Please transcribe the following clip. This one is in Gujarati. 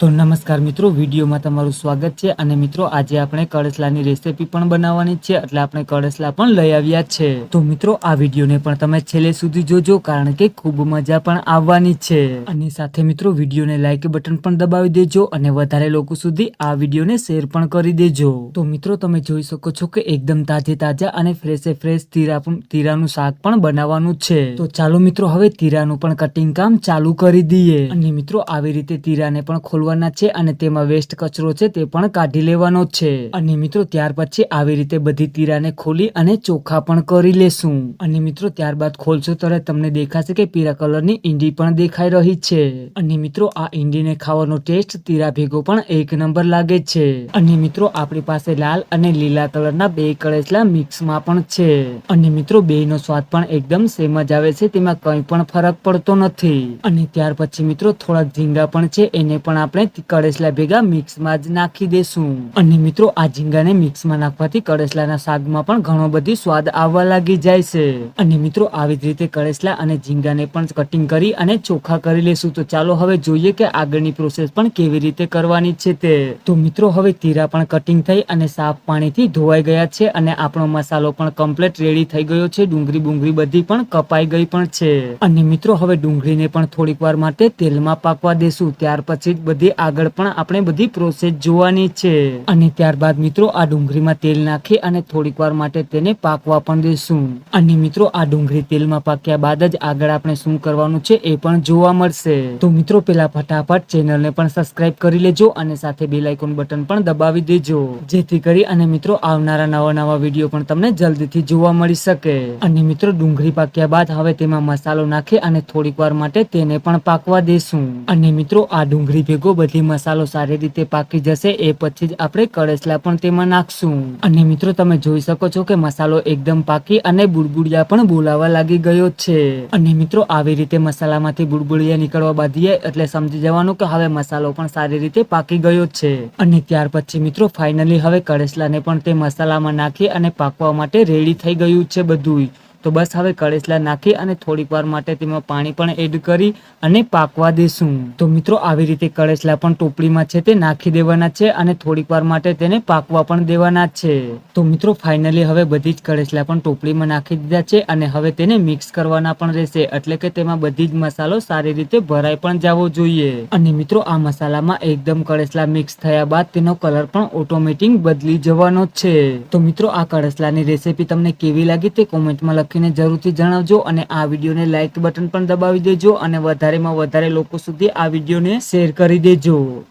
તો નમસ્કાર મિત્રો, વિડીયોમાં તમારું સ્વાગત છે અને મિત્રો, આજે આપણે કળસલાની રેસીપી પણ બનાવવાની છે, એટલે આપણે કળસલા પણ લઈ આવ્યા છે. તો મિત્રો, આ વિડીયોને પણ તમે છેલ્લે સુધી જોજો, કારણ કે ખૂબ મજા પણ આવવાની છે. અને સાથે મિત્રો, વિડીયોને લાઇક બટન પણ દબાવી દેજો અને વધારે લોકો સુધી આ વિડીયોને શેર પણ કરી દેજો. તો મિત્રો, તમે જોઈ શકો છો કે એકદમ તાજે તાજા અને ફ્રેશે ફ્રેશ તીરા તીરાનું શાક પણ બનાવવાનું છે. તો ચાલો મિત્રો, હવે તીરાનું પણ કટિંગ કામ ચાલુ કરી દઈએ. અને મિત્રો, આવી રીતે તીરાને પણ ખોલવાના છે અને તેમાં વેસ્ટ કચરો છે તે પણ કાઢી લેવાનો છે. અને મિત્રો, ત્યાર પછી આવી રીતે બધી તીરાને ખોલી અને ચોખ્ખા પણ કરી લેશું. અને મિત્રો, ત્યારબાદ ખોલશો ત્યારે તમને દેખાશે કે પીળા કલરની ઈંડી પણ દેખાઈ રહી છે. અને મિત્રો, આ ઈંડીને ખાવાનો ટેસ્ટ તીરા ભેગો પણ એક નંબર લાગે છે. અને મિત્રો, આપણી પાસે લાલ અને લીલા કલરના બે કળેસલા મિક્સમાં પણ છે. અને મિત્રો, બેયનો સ્વાદ પણ એકદમ સેમ જ આવે છે, તેમાં કંઈ પણ ફરક પડતો નથી. અને ત્યાર પછી મિત્રો, થોડાક ઝીંગા પણ છે, એને પણ આપણે તી- કળેસલા ભેગા મિક્સમાં જ નાખી દેશું. અને મિત્રો, આ ઝીંગાને મિક્સમાં નાખવાથી કળેસલાના શાકમાં પણ ઘણો બધી સ્વાદ આવવા લાગી જાય છે. અને મિત્રો, આવી જ રીતે કળેસલા અને ઝીંગાને પણ કટિંગ કરી અને ચોખ્ખા કરી લેશું. તો ચાલો હવે જોઈએ કે આગળની પ્રોસેસ પણ કેવી રીતે કરવાની છે તે. તો મિત્રો, હવે તીરા પણ કટિંગ થઈ અને સાફ પાણીથી ધોવાઈ ગયા છે અને આપણો મસાલો પણ કમ્પ્લીટ રેડી થઈ ગયો છે. ડુંગળી બુંગળી બધી પણ કપાઈ ગઈ પણ છે. અને મિત્રો, હવે ડુંગળીને પણ થોડીક વાર માટે તેલમાં પાકવા દેશું. ત્યાર પછી જ બધી આગળ પણ આપણે બધી પ્રોસેસ જોવાની છે. અને ત્યારબાદ મિત્રો આ ડુંગળીમાં તેલ નાખી અને થોડીક વાર માટે તેને પાકવા પણ દેશું. અને મિત્રો આ ડુંગળી તેલમાં પાક્યા બાદ જ આગળ આપણે શું કરવાનું છે એ પણ જોવા મળશે. તો મિત્રો પેલા ફટાફટ ચેનલને પણ સબસ્ક્રાઇબ કરી લેજો અને સાથે બે લાઇકોન બટન પણ દબાવી દેજો. જેથી કરી અને મિત્રો આવનારા નવા નવા વીડિયો પણ તમને જલ્દીથી જોવા મળી શકે. અને મિત્રો ડુંગળી પાક્યા બાદ હવે તેમાં મસાલો નાખી અને થોડીક વાર માટે તેને પણ પાકવા દેશું. અને મિત્રો આ ડુંગળી ભેગો બધી મસાલો સારી રીતે પાકી જશે, એ પછી જ આપણે કળેસલા પણ તેમાં નાખશું. અને મિત્રો, તમે જોઈ શકો છો કે મસાલો એકદમ પાકી અને બુડબુડિયા પણ બોલાવા લાગી ગયો છે. અને મિત્રો, આવી રીતે મસાલામાંથી બુડબુડિયા નીકળવા બાંધીએ એટલે સમજી જવાનું કે હવે મસાલો પણ સારી રીતે પાકી ગયો છે. અને ત્યાર પછી મિત્રો, ફાઇનલી હવે કળેસલાને પણ તે મસાલામાં નાખી અને પાકવા માટે રેડી થઈ ગયું છે બધું તો બસ હવે કળેસલા નાખી અને થોડીક વાર માટે તેમાં પાણી પણ એડ કરી અને પાકવા દેશું તો મિત્રો, આવી રીતે કળેસલા પણ ટોપલીમાં છે તે નાખી દેવાના છે અને થોડીક વાર માટે તેને પાકવા પણ દેવાના છે. તો મિત્રો, ફાઇનલી હવે બધી જ કળેસલા પણ ટોપલીમાં નાખી દીધા છે અને હવે તેને મિક્સ કરવાના પણ રહેશે. એટલે કે તેમાં બધી જ મસાલો સારી રીતે ભરાઈ પણ જવો જોઈએ. અને મિત્રો, આ મસાલામાં એકદમ કળેસલા મિક્સ થયા બાદ તેનો કલર પણ ઓટોમેટિક બદલી જવાનો છે. તો મિત્રો, આ કળેસલાની રેસીપી તમને કેવી લાગી તે કોમેન્ટમાં લખીને જરૂરથી જણાવજો અને આ વિડીયોને લાઇક બટન પણ દબાવી દેજો અને વધારેમાં વધારે લોકો સુધી આ વિડીયોને શેર કરી દેજો.